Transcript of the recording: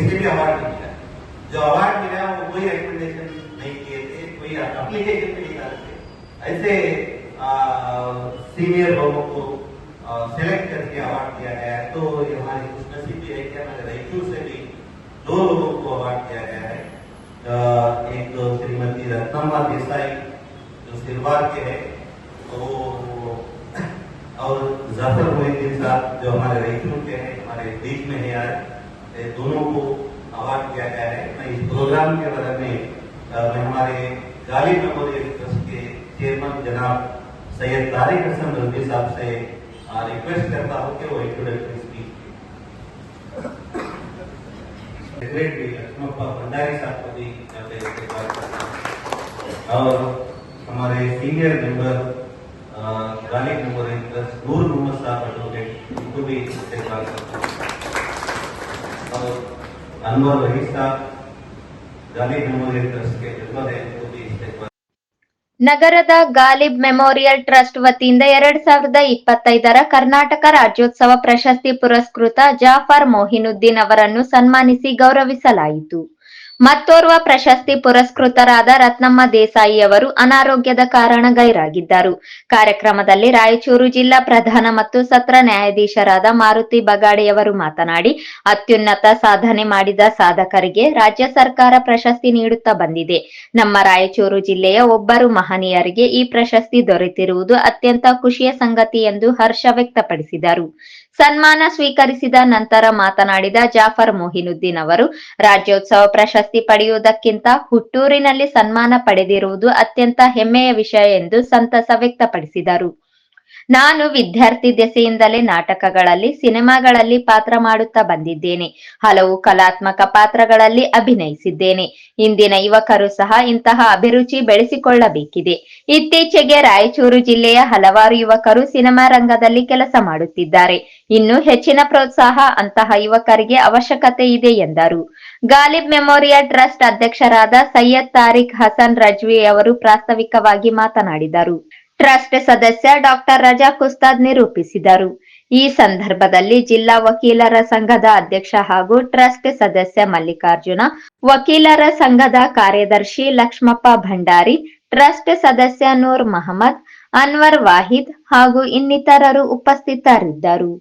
किसी भी अवार्ड मिला जो अवार्ड मिला वो कोई रिकमेंडेशन नहीं किए थे, कोई अप्लीकेशन नहीं डाले थे। ऐसे सीनियर लोगों को सिलेक्ट करके अवार्ड दिया गया है। तो ये हमारी खुशनसीब भी है कि हमारे रायचूर से भी दो लोगों को अवार्ड दिया गया है। एक तो श्रीमती रत्नम्मा देसाई, जो सिलवार के हैं तो और ज़फ़र मोहिद्दीन साहब, जो हमारे रायचूर के हैं, हमारे बीच में है आज। ये दोनों को अवार्ड दिया गया है मैं इस प्रोग्राम के बारे में मैं हमारे गाली मेमोरियल ट्रस्ट के चेयरमैन जनाब सैयद तारिक हसन रंजी साहब से रिक्वेस्ट करता हूँ कि वो इंट्रोडक्टरी स्पीच लक्ष्मप्पा भंडारी साहब को भी। और हमारे senior member Ghalib memorial trust Noor Mohammad साहब ನಗರದ ಗಾಲಿಬ್ ಮೆಮೋರಿಯಲ್ ಟ್ರಸ್ಟ್ ವತಿಯಿಂದ ಎರಡ್ ಸಾವಿರದ ಇಪ್ಪತ್ತೈದರ ಕರ್ನಾಟಕ ರಾಜ್ಯೋತ್ಸವ ಪ್ರಶಸ್ತಿ ಪುರಸ್ಕೃತ ಜಾಫರ್ ಮೊಹಿನುದ್ದೀನ್ ಅವರನ್ನು ಸನ್ಮಾನಿಸಿ ಗೌರವಿಸಲಾಯಿತು. ಮತ್ತೋರ್ವ ಪ್ರಶಸ್ತಿ ಪುರಸ್ಕೃತರಾದ ರತ್ನಮ್ಮ ದೇಸಾಯಿ ಅವರು ಅನಾರೋಗ್ಯದ ಕಾರಣ ಗೈರಾಗಿದ್ದರು. ಕಾರ್ಯಕ್ರಮದಲ್ಲಿ ರಾಯಚೂರು ಜಿಲ್ಲಾ ಪ್ರಧಾನ ಮತ್ತು ಸತ್ರ ನ್ಯಾಯಾಧೀಶರಾದ ಮಾರುತಿ ಬಗಾಡಿಯವರು ಮಾತನಾಡಿ, ಅತ್ಯುನ್ನತ ಸಾಧನೆ ಮಾಡಿದ ಸಾಧಕರಿಗೆ ರಾಜ್ಯ ಸರ್ಕಾರ ಪ್ರಶಸ್ತಿ ನೀಡುತ್ತಾ ಬಂದಿದೆ. ನಮ್ಮ ರಾಯಚೂರು ಜಿಲ್ಲೆಯ ಒಬ್ಬರು ಮಹನೀಯರಿಗೆ ಈ ಪ್ರಶಸ್ತಿ ದೊರೆತಿರುವುದು ಅತ್ಯಂತ ಖುಷಿಯ ಸಂಗತಿ ಎಂದು ಹರ್ಷ ವ್ಯಕ್ತಪಡಿಸಿದರು. ಸನ್ಮಾನ ಸ್ವೀಕರಿಸಿದ ನಂತರ ಮಾತನಾಡಿದ ಜಾಫರ್ ಮೊಹಿನುದ್ದೀನ್ ಅವರು, ರಾಜ್ಯೋತ್ಸವ ಪ್ರಶಸ್ತಿ ಪಡೆಯುವುದಕ್ಕಿಂತ ಹುಟ್ಟೂರಿನಲ್ಲಿ ಸನ್ಮಾನ ಪಡೆದಿರುವುದು ಅತ್ಯಂತ ಹೆಮ್ಮೆಯ ವಿಷಯ ಎಂದು ಸಂತಸ ವ್ಯಕ್ತಪಡಿಸಿದರು. ನಾನು ವಿದ್ಯಾರ್ಥಿ ದೆಸೆಯಿಂದಲೇ ನಾಟಕಗಳಲ್ಲಿ, ಸಿನಿಮಾಗಳಲ್ಲಿ ಪಾತ್ರ ಮಾಡುತ್ತಾ ಬಂದಿದ್ದೇನೆ. ಹಲವು ಕಲಾತ್ಮಕ ಪಾತ್ರಗಳಲ್ಲಿ ಅಭಿನಯಿಸಿದ್ದೇನೆ. ಇಂದಿನ ಯುವಕರು ಸಹ ಇಂತಹ ಅಭಿರುಚಿ ಬೆಳೆಸಿಕೊಳ್ಳಬೇಕಿದೆ. ಇತ್ತೀಚೆಗೆ ರಾಯಚೂರು ಜಿಲ್ಲೆಯ ಹಲವಾರು ಯುವಕರು ಸಿನಿಮಾ ರಂಗದಲ್ಲಿ ಕೆಲಸ ಮಾಡುತ್ತಿದ್ದಾರೆ. ಇನ್ನು ಹೆಚ್ಚಿನ ಪ್ರೋತ್ಸಾಹ ಅಂತಹ ಯುವಕರಿಗೆ ಅವಶ್ಯಕತೆ ಇದೆ ಎಂದರು. ಗಾಲಿಬ್ ಮೆಮೋರಿಯಲ್ ಟ್ರಸ್ಟ್ ಅಧ್ಯಕ್ಷರಾದ ಸೈಯದ್ ತಾರಿಕ್ ಹಸನ್ ರಜ್ವಿ ಅವರು ಪ್ರಾಸ್ತಾವಿಕವಾಗಿ ಮಾತನಾಡಿದರು. ಟ್ರಸ್ಟ್ ಸದಸ್ಯ ಡಾಕ್ಟರ್ ರಜಾ ಕುಸ್ತಾದ್ ನಿರೂಪಿಸಿದರು. ಈ ಸಂದರ್ಭದಲ್ಲಿ ಜಿಲ್ಲಾ ವಕೀಲರ ಸಂಘದ ಅಧ್ಯಕ್ಷ ಹಾಗೂ ಟ್ರಸ್ಟ್ ಸದಸ್ಯ ಮಲ್ಲಿಕಾರ್ಜುನ, ವಕೀಲರ ಸಂಘದ ಕಾರ್ಯದರ್ಶಿ ಲಕ್ಷ್ಮಪ್ಪ ಭಂಡಾರಿ, ಟ್ರಸ್ಟ್ ಸದಸ್ಯ ನೂರ್ ಮಹಮ್ಮದ್, ಅನ್ವರ್ ವಾಹಿದ್ ಹಾಗೂ ಇನ್ನಿತರರು ಉಪಸ್ಥಿತರಿದ್ದರು.